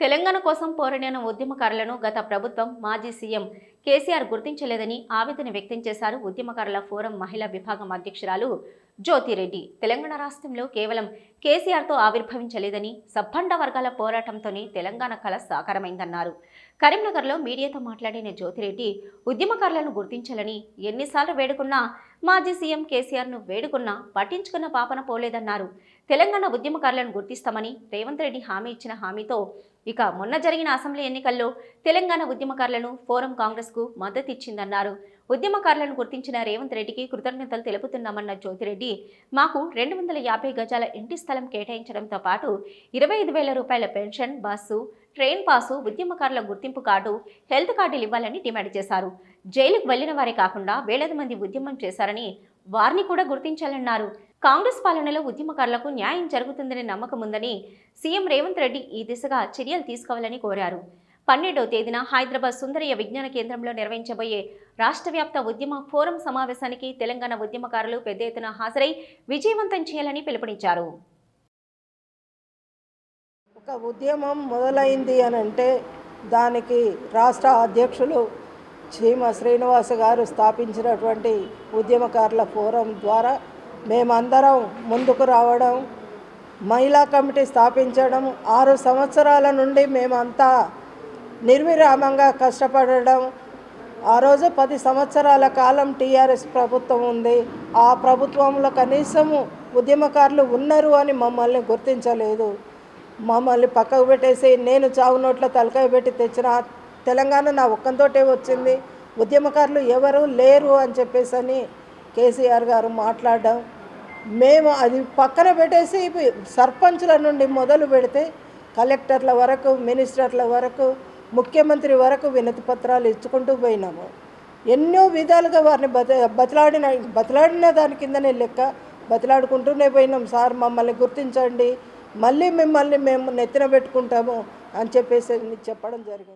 తెలంగాణ కోసం పోరాడిన ఉద్యమకారులను గత ప్రభుత్వం మాజీ సీఎం కేసీఆర్ గుర్తించలేదని ఆవేదన వ్యక్తం చేశారు ఉద్యమకారుల ఫోరం మహిళా విభాగం అధ్యక్షురాలు జ్యోతిరెడ్డి. తెలంగాణ రాష్ట్రంలో కేవలం కేసీఆర్తో ఆవిర్భవించలేదని సబ్బండ వర్గాల పోరాటంతోనే తెలంగాణ కళ సాకారమైందన్నారు. కరీంనగర్లో మీడియాతో మాట్లాడిన జ్యోతిరెడ్డి ఉద్యమకారులను గుర్తించాలని ఎన్నిసార్లు వేడుకున్నా మాజీ సీఎం కేసీఆర్ను వేడుకున్నా పట్టించుకున్న పాపన పోలేదన్నారు. తెలంగాణ ఉద్యమకారులను గుర్తిస్తామని రేవంత్ రెడ్డి హామీ ఇచ్చిన హామీతో ఇక మొన్న జరిగిన అసెంబ్లీ ఎన్నికల్లో తెలంగాణ ఉద్యమకారులను ఫోరం కాంగ్రెస్ కాంగ్రెస్కు మద్దతిచ్చిందన్నారు. ఉద్యమకారులను గుర్తించిన రేవంత్ రెడ్డికి కృతజ్ఞతలు తెలుపుతున్నామన్న జ్యోతిరెడ్డి మాకు రెండు వందల యాభై గజాల ఇంటి స్థలం కేటాయించడంతో పాటు ఇరవై ఐదు వేల రూపాయల పెన్షన్ బస్సు ట్రైన్ పాసు ఉద్యమకారుల గుర్తింపు కార్డు హెల్త్ కార్డులు ఇవ్వాలని డిమాండ్ చేశారు. జైలుకు వెళ్ళిన వారే కాకుండా వేలాది మంది ఉద్యమం చేశారని వారిని కూడా గుర్తించాలన్నారు. కాంగ్రెస్ పాలనలో ఉద్యమకారులకు న్యాయం జరుగుతుందనే నమ్మకం ఉందని సీఎం రేవంత్ రెడ్డి ఈ దిశగా చర్యలు తీసుకోవాలని కోరారు. పన్నెండవ తేదీన హైదరాబాద్ సుందరయ్య విజ్ఞాన కేంద్రంలో నిర్వహించబోయే రాష్ట్ర వ్యాప్త ఉద్యమ ఫోరం సమావేశానికి తెలంగాణ ఉద్యమకారులు పెద్ద ఎత్తున హాజరై విజయవంతం చేయాలని పిలుపునిచ్చారు. ఒక ఉద్యమం మొదలైంది అని అంటే దానికి రాష్ట్ర అధ్యక్షులు చీమ శ్రీనివాస గారు స్థాపించినటువంటి ఉద్యమకారుల ఫోరం ద్వారా మేమందరం ముందుకు రావడం మహిళా కమిటీ స్థాపించడం ఆరు సంవత్సరాల నుండి మేమంతా నిర్విరామంగా కష్టపడడం. ఆ రోజు పది సంవత్సరాల కాలం టీఆర్ఎస్ ప్రభుత్వం ఉంది. ఆ ప్రభుత్వంలో కనీసము ఉద్యమకారులు ఉన్నారు అని మమ్మల్ని గుర్తించలేదు. మమ్మల్ని పక్కకు పెట్టేసి నేను చావు నోట్లో తలకాయ పెట్టి తెచ్చిన తెలంగాణ నా ఒక్కంతోటే వచ్చింది. ఉద్యమకారులు ఎవరు లేరు అని చెప్పేసి అని కేసీఆర్ గారు మాట్లాడడం. మేము అది పక్కన పెట్టేసి సర్పంచ్ల నుండి మొదలు పెడితే కలెక్టర్ల వరకు మినిస్టర్ల వరకు ముఖ్యమంత్రి వరకు వినతి పత్రాలు ఇచ్చుకుంటూ పోయినాము. ఎన్నో విధాలుగా వారిని బత బతిలాడిన బతిలాడిన దాని కిందనే లెక్క బతిలాడుకుంటూనే పోయినాం. సార్ మమ్మల్ని గుర్తించండి. మళ్ళీ మిమ్మల్ని మేము నెత్తిన పెట్టుకుంటాము అని చెప్పేసి చెప్పడం జరిగింది.